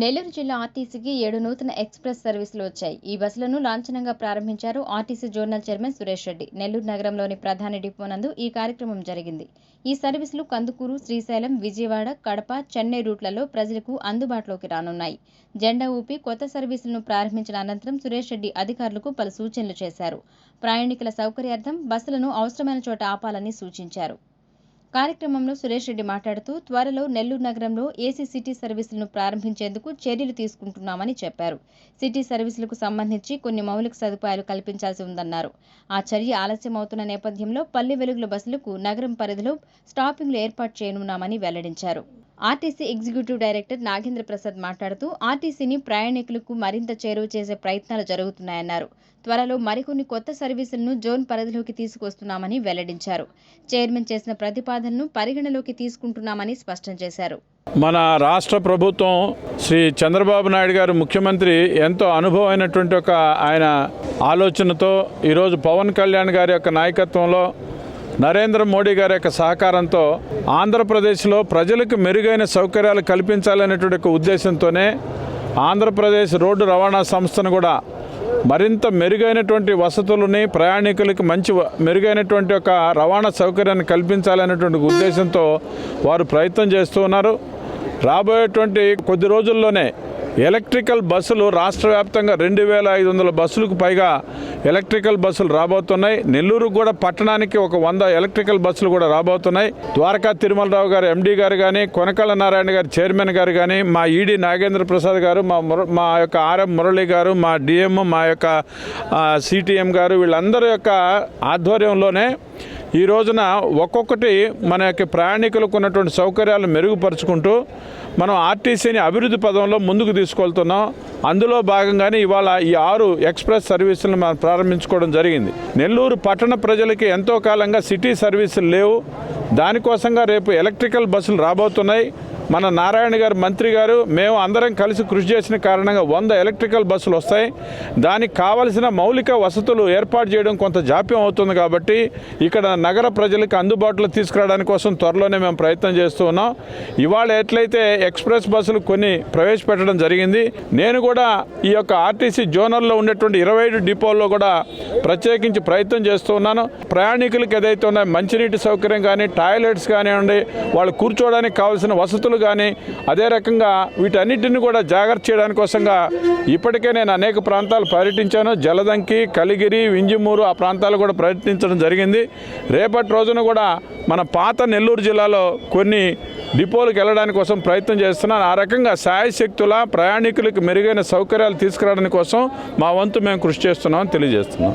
నెల్లూరు జిల్లా ఆర్టీసీకి ఏడు నూతన ఎక్స్ప్రెస్ సర్వీసులు వచ్చాయి. ఈ బస్సులను లాంఛనంగా ప్రారంభించారు RTC zonal chairman Suresh Reddy. Nellore నగరంలోని ప్రధాన డిపో నందు ఈ కార్యక్రమం జరిగింది. ఈ సర్వీసులు కందుకూరు శ్రీశైలం విజయవాడ కడప చెన్నై రూట్లలో ప్రజలకు అందుబాటులోకి రానున్నాయి. జెండా ఊపి కొత్త సర్వీసులను ప్రారంభించిన అనంతరం సురేష్ రెడ్డి అధికారులకు పలు సూచనలు చేశారు. ప్రయాణికుల సౌకర్యార్థం బస్సులను అవసరమైన చోట ఆపాలని సూచించారు. కార్యక్రమంలో సురేష్ రెడ్డి మాట్లాడుతూ త్వరలో నెల్లూరు నగరంలో ఏసీ సిటీ సర్వీసులను ప్రారంభించేందుకు చర్యలు తీసుకుంటున్నామని చెప్పారు. సిటీ సర్వీసులకు సంబంధించి కొన్ని మౌలిక సదుపాయాలు కల్పించాల్సి ఉందన్నారు. ఆ చర్య ఆలస్యం అవుతున్న నేపథ్యంలో పల్లె వెలుగుల బస్సులకు నగరం పరిధిలో స్టాపింగ్లు ఏర్పాటు చేయనున్నామని వెల్లడించారు. RTC executive director Nagendra Prasad మాట్లాడుతూ ఆర్టీసీని ప్రయాణికులకు మరింత చేరువ చేసే ప్రయత్నాలు జరుగుతున్నాయన్నారు. త్వరలో మరికొన్ని కొత్త సర్వీసులను జోన్ పరిధిలోకి తీసుకొస్తున్నామని వెల్లడించారు. చైర్మన్ చేసిన ప్రతిపాదనను పరిగణలోకి తీసుకుంటున్నామని స్పష్టం చేశారు. మన రాష్ట్ర ప్రభుత్వం శ్రీ చంద్రబాబు నాయుడు గారు ముఖ్యమంత్రి ఎంతో అనుభవమైనటువంటి ఒక ఆయన ఆలోచనతో ఈరోజు పవన్ కళ్యాణ్ గారి యొక్క నాయకత్వంలో నరేంద్ర మోడీ గారి యొక్క సహకారంతో ఆంధ్రప్రదేశ్లో ప్రజలకు మెరుగైన సౌకర్యాలు కల్పించాలనేటువంటి ఒక ఉద్దేశంతోనే ఆంధ్రప్రదేశ్ రోడ్డు రవాణా సంస్థను కూడా మరింత మెరుగైనటువంటి వసతులని ప్రయాణికులకి మంచి మెరుగైనటువంటి ఒక రవాణా సౌకర్యాన్ని కల్పించాలనేటువంటి ఉద్దేశంతో వారు ప్రయత్నం చేస్తూ ఉన్నారు. రాబోయేటువంటి కొద్ది రోజుల్లోనే ఎలక్ట్రికల్ బస్సులు రాష్ట్ర వ్యాప్తంగా రెండు వేల ఐదు వందల బస్సులకు పైగా ఎలక్ట్రికల్ బస్సులు రాబోతున్నాయి. నెల్లూరు కూడా పట్టణానికి ఒక వంద ఎలక్ట్రికల్ బస్సులు కూడా రాబోతున్నాయి. ద్వారకా తిరుమలరావు గారు ఎండీ గారు కానీ కొనకళ్ళ నారాయణ గారు చైర్మన్ గారు కానీ మా ఈడీ నాగేంద్ర ప్రసాద్ గారు మా ముర మా యొక్క ఆర్ఎం మురళి గారు మా డిఎం మా యొక్క సిటిఎం గారు వీళ్ళందరి యొక్క ఆధ్వర్యంలోనే ఈ రోజున ఒక్కొక్కటి మన యొక్క ప్రయాణికులకు ఉన్నటువంటి సౌకర్యాలు మెరుగుపరుచుకుంటూ మనం ఆర్టీసీని అభివృద్ధి పదంలో ముందుకు తీసుకెళ్తున్నాం. అందులో భాగంగానే ఇవాళ ఈ ఆరు ఎక్స్ప్రెస్ సర్వీసులను మనం ప్రారంభించుకోవడం జరిగింది. నెల్లూరు పట్టణ ప్రజలకి ఎంతో కాలంగా సిటీ సర్వీసులు లేవు. దానికోసంగా రేపు ఎలక్ట్రికల్ బస్సులు రాబోతున్నాయి. మన నారాయణ గారు మంత్రి గారు మేము అందరం కలిసి కృషి చేసిన కారణంగా వంద ఎలక్ట్రికల్ బస్సులు వస్తాయి. దానికి కావలసిన మౌలిక వసతులు ఏర్పాటు చేయడం కొంత జాప్యం అవుతుంది కాబట్టి ఇక్కడ నగర ప్రజలకు అందుబాటులో తీసుకురావడానికి కోసం త్వరలోనే మేము ప్రయత్నం చేస్తూ ఉన్నాం. ఇవాళ ఎట్లయితే ఎక్స్ప్రెస్ బస్సులు కొన్ని ప్రవేశపెట్టడం జరిగింది నేను కూడా ఈ యొక్క ఆర్టీసీ జోనల్లో ఉండేటువంటి ఇరవై ఐదు డిపోల్లో కూడా ప్రత్యేకించి ప్రయత్నం చేస్తూ ఉన్నాను. ప్రయాణికులకు ఏదైతే ఉన్నాయో మంచినీటి సౌకర్యం కానీ టాయిలెట్స్ కానివ్వండి వాళ్ళు కూర్చోవడానికి కావాల్సిన వసతులు కానీ అదే రకంగా వీటన్నిటిని కూడా జాగ్రత్త చేయడానికి కోసంగా ఇప్పటికే నేను అనేక ప్రాంతాలు పర్యటించాను. జలదంకి కలిగిరి వింజమూరు ఆ ప్రాంతాలు కూడా ప్రయత్నించడం జరిగింది. రేపటి రోజున కూడా మన పాత నెల్లూరు జిల్లాలో కొన్ని డిపోలకు వెళ్ళడానికి కోసం ప్రయత్నం చేస్తున్నాను. ఆ రకంగా సాయశక్తుల ప్రయాణికులకు మెరుగైన సౌకర్యాలు తీసుకురావడానికి కోసం మా వంతు మేము కృషి చేస్తున్నామని తెలియజేస్తున్నాం.